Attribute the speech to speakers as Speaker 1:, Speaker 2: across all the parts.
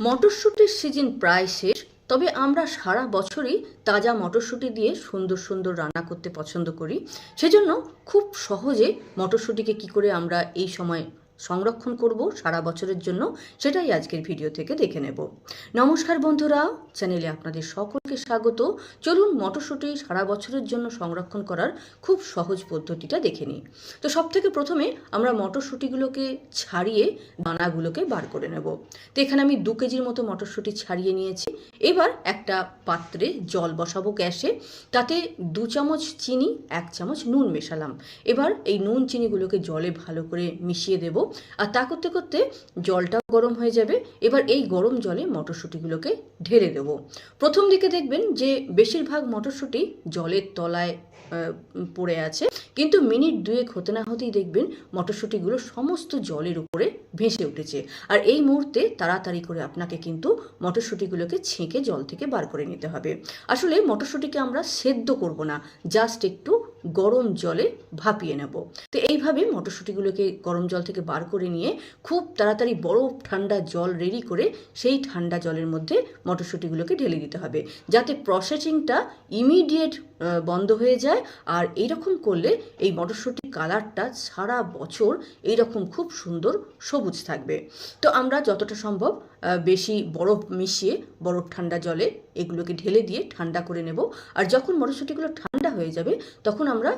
Speaker 1: মটরশুঁটির season প্রায় শেষ, তবে আমরা সারা বছরই তাজা মটরশুঁটি দিয়ে সুন্দর সুন্দর রান্না করতে পছন্দ করি। সেজন্য খুব সহজে মটরশুঁটিকে কি করে আমরা এই সময় সংরক্ষণ করব সারা বছরের জন্য, সেটাই আজকের ভিডিও থেকে দেখে নেব। নমস্কার বন্ধুরা, চ্যানেলে আপনাদের সকলকে স্বাগত। চলুন মটরশুঁটি সারা বছরের জন্য সংরক্ষণ করার খুব সহজ পদ্ধতিটা দেখে নিই। তো সব থেকে প্রথমে আমরা মটরশুঁটিগুলোকে ছাড়িয়ে দানাগুলোকে বার করে নেব। তো এখানে আমি দু কেজির মতো মটরশুঁটি ছাড়িয়ে নিয়েছি। এবার একটা পাত্রে জল বসাবো গ্যাসে, তাতে দু চামচ চিনি, এক চামচ নুন মেশালাম। এবার এই নুন চিনিগুলোকে জলে ভালো করে মিশিয়ে দেব। আর তা করতে করতে জলটা গরম হয়ে যাবে। এবার এই গরম জলে মটরশুঁটিগুলোকে ঢেলে দেব। প্রথম দিকে দেখবেন যে বেশিরভাগ মটরশুঁটি জলের তলায় পড়ে আছে। কিন্তু মিনিট দুয়েক হতে না হতেই দেখবেন মটরশুঁটিগুলো সমস্ত জলের উপরে ভেসে উঠেছে। আর এই মুহূর্তে তাড়াতাড়ি করে আপনাকে কিন্তু মটরশুঁটিগুলোকে ছেঁকে জল থেকে বার করে নিতে হবে। আসলে মটরশুঁটিকে আমরা সেদ্ধ করব না, জাস্ট একটু গরম জলে ভাপিয়ে নেব। তো এইভাবে মটরশুঁটিগুলোকে গরম জল থেকে বার করে নিয়ে খুব তাড়াতাড়ি বরফ ঠান্ডা জল রেডি করে সেই ঠান্ডা জলের মধ্যে মটরশুঁটিগুলোকে ঢেলে দিতে হবে। যাতে প্রসেসিংটা ইমিডিয়েট বন্ধ হয়ে যায়। আর এইরকম করলে এই মটরশুঁটির কালারটা সারা বছর এইরকম খুব সুন্দর সবুজ থাকবে। তো আমরা যতটা সম্ভব বেশি বরফ মিশিয়ে বরফ ঠান্ডা জলে এগুলোকে ঢেলে দিয়ে ঠান্ডা করে নেব। আর যখন মটরশুঁটিগুলো ঠান্ডা হয়ে যাবে, তখন আমরা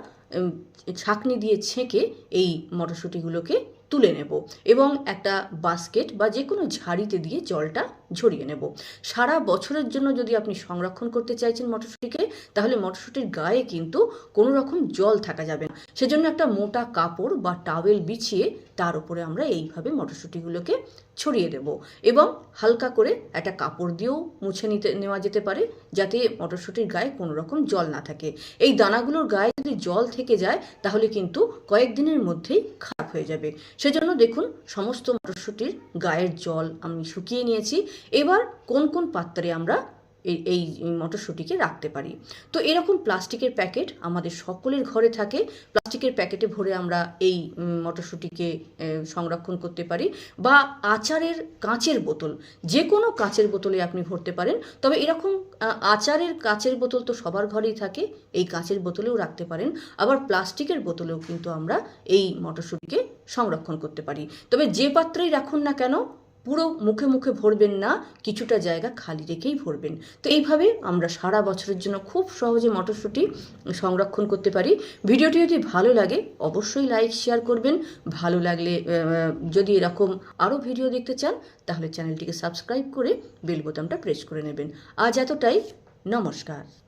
Speaker 1: ছাঁকনি দিয়ে ছেঁকে এই মটরশুঁটিগুলোকে তুলে নেব এবং একটা বাস্কেট বা যে কোনো ঝাড়িতে দিয়ে জলটা ঝরিয়ে নেব। সারা বছরের জন্য যদি আপনি সংরক্ষণ করতে চাইছেন মটরশুঁটিকে, তাহলে মটরশুঁটির গায়ে কিন্তু কোনো রকম জল থাকা যাবে না। সেজন্য একটা মোটা কাপড় বা টাওয়েল বিছিয়ে তার উপরে আমরা এইভাবে মটরশুঁটিগুলোকে ছড়িয়ে দেব এবং হালকা করে একটা কাপড় দিয়েও মুছে নিতে, নেওয়া যেতে পারে যাতে মটরশুঁটির গায়ে কোনো রকম জল না থাকে। এই দানাগুলোর গায়ে যদি জল থেকে যায়, তাহলে কিন্তু কয়েকদিনের মধ্যেই খারাপ হয়ে যাবে। সেজন্য দেখুন, সমস্ত মটরশুঁটির গায়ের জল আমি শুকিয়ে নিয়েছি। এবার কোন কোন পাত্রে আমরা এই মটরশুঁটিকে রাখতে পারি? তো এরকম প্লাস্টিকের প্যাকেট আমাদের সকলের ঘরে থাকে। প্লাস্টিকের প্যাকেটে ভরে আমরা এই মটরশুঁটিকে সংরক্ষণ করতে পারি বা আচারের কাঁচের বোতল যে কোনো কাঁচের বোতলে আপনি ভরতে পারেন। তবে এরকম আচারের কাঁচের বোতল তো সবার ঘরেই থাকে, এই কাঁচের বোতলেও রাখতে পারেন। আবার প্লাস্টিকের বোতলেও কিন্তু আমরা এই মটরশুঁটিকে সংরক্ষণ করতে পারি। তবে যে পাত্রেই রাখুন না কেন পুরো মুখে মুখে ভরবেন না, কিছুটা জায়গা খালি রেখেই ভরবেন। তো এইভাবে আমরা সারা বছরের জন্য খুব সহজে মটরশুঁটি সংরক্ষণ করতে পারি। ভিডিওটি যদি ভালো লাগে, অবশ্যই লাইক, শেয়ার করবেন। ভালো লাগলে যদি এরকম আরও ভিডিও দেখতে চান, তাহলে চ্যানেলটিকে সাবস্ক্রাইব করে বেল বোতামটা প্রেস করে নেবেন। আজ এতটাই। নমস্কার।